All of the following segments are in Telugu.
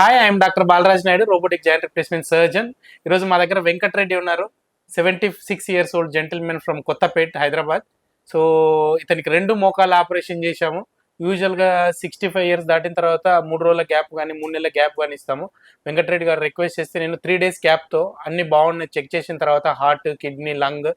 Hi I'm doctor Balaraj Naidu robotic joint replacement surgeon ఈరోజు మా దగ్గర వెంకటరెడ్డి ఉన్నారు. Seventy six years old gentlemen from Kothapet Hyderabad so ఇతనికి రెండు మోకాలు ఆపరేషన్ చేశాము. యూజువల్గా సిక్స్టీ ఫైవ్ ఇయర్స్ దాటిన తర్వాత మూడు రోజుల గ్యాప్ కానీ మూడు నెలల గ్యాప్ కానీ ఇస్తాము. వెంకటరెడ్డి గారు రిక్వెస్ట్ చేస్తే నేను త్రీ డేస్ గ్యాప్తో అన్ని బాగున్నాయి. చెక్ చేసిన తర్వాత heart kidney lung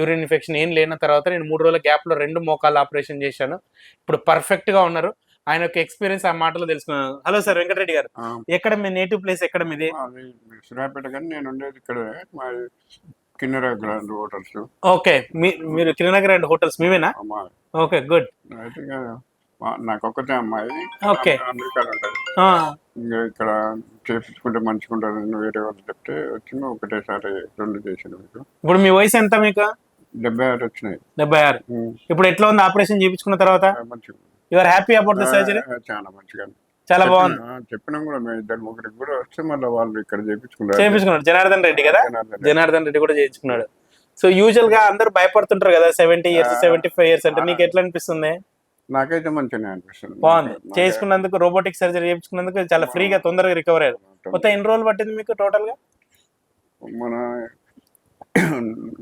urine infection ఏం లేని తర్వాత నేను మూడు రోజుల గ్యాప్లో రెండు మోకాలు ఆపరేషన్ చేశాను. ఇప్పుడు పర్ఫెక్ట్గా ఉన్నారు. ఆయన యొక్క ఎక్స్పీరియన్స్ ఆ మాటలో తెలుసుకున్నాను హలో సార్ వెంకటరెడ్డి గారు. ఎక్కడ మీ నేటివ్ ప్లేస్ ఎక్కడ మీది? సూర్యాపేట కానీ నేను ఉండేది ఇక్కడ మా కిన్నెర గ్రాండ్ హోటల్స్. ఓకే మీరు కిరణగర్ అండ్ హోటల్స్ మీవేనా? Okay good. నాకు ఒక్కతే అమ్మాయి. ఓకే. అమెరికాలో ఉంటుంది. ఇంకా ఇక్కడ చేపించుకుంటే మంచిగా ఉంటుంది వేరే వాళ్ళు చెప్తే వచ్చి ఒకటేసారి రెండు చేసిన మీకు. ఇప్పుడు మీ వయసు ఎంత మీకు? డెబ్బై ఆరు వచ్చినాయి. డెబ్బై ఆరు. ఇప్పుడు ఎట్లా ఉంది ఆపరేషన్ చేయించుకున్న తర్వాత? మంచిగా you are happy about the surgery చాలా మంచిగా. చాలా బాగుంది. చెప్పిన- కూడా మేము ఇద్దరు ముగ్గురికి కూడా వస్తే మళ్ళీ వాళ్ళు ఇక్కడ చేపించుకుంటారు చేయించుకున్నాడు జనార్దన్ రెడ్డి కదా? జనార్దన్ రెడ్డి. కూడా చేయించుకున్నాడు. సో యూజువల్గా అందరూ భయపడుతుంటారు కదా seventy years seventy five years అంటే నీకు ఎట్లా అనిపిస్తుంది? నాకైతే మంచిగానే అనిపిస్తుంది. బాగుంది. చేసుకున్నందుకు రోబోటిక్ సర్జరీ చేయించుకున్నందుకు చాలా ఫ్రీగా తొందరగా రికవర్ అయ్యారు. మొత్తం ఎన్ని రోజులు పట్టింది మీకు టోటల్గా? మన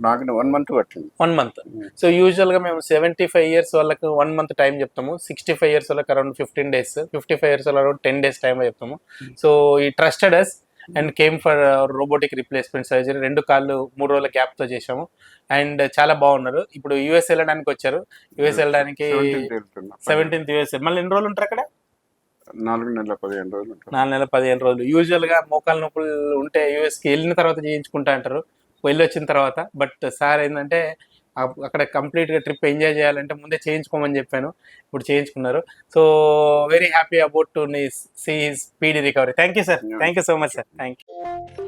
నాకు వన్ మంత్ పట్టింది. వన్ మంత్ సో యూజువల్గా మేము సెవెంటీ ఫైవ్ ఇయర్స్ వాళ్ళకి వన్ మంత్ టైం చెప్తాము. సిక్స్టీ ఫైవ్ ఇయర్స్ వాళ్ళకి around fifteen days fifty five years around ten days time చెప్తాము. సో ఈ trusted us and came for robotic replacement surgery రెండు కాళ్ళు మూడు రోజుల గ్యాప్తో చేసాము అండ్ చాలా బాగున్నారు. ఇప్పుడు యూఎస్ వెళ్ళడానికి వచ్చారు. యూఎస్ వెళ్ళడానికి 17th వెళ్తున్నా. సెవెంటీన్త్ యూఎస్ మళ్ళీ ఎన్ని రోజులు ఉంటారు అక్కడ? నాలుగు నెలల పదిహేను రోజులు. నాలుగు నెలల పదిహేను రోజులు. యూజువల్గా మోకాలు నొప్పులు ఉంటే యూఎస్కి వెళ్ళిన తర్వాత చేయించుకుంటా అంటారు. వెళ్ళి వచ్చిన తర్వాత బట్ సార్ ఏంటంటే అక్కడ కంప్లీట్గా ట్రిప్ ఎంజాయ్ చేయాలంటే ముందే చేయించుకోమని చెప్పాను. ఇప్పుడు చేయించుకున్నారు. So very happy about to see speed recovery. Thank you sir. Thank you so much sir. Thank you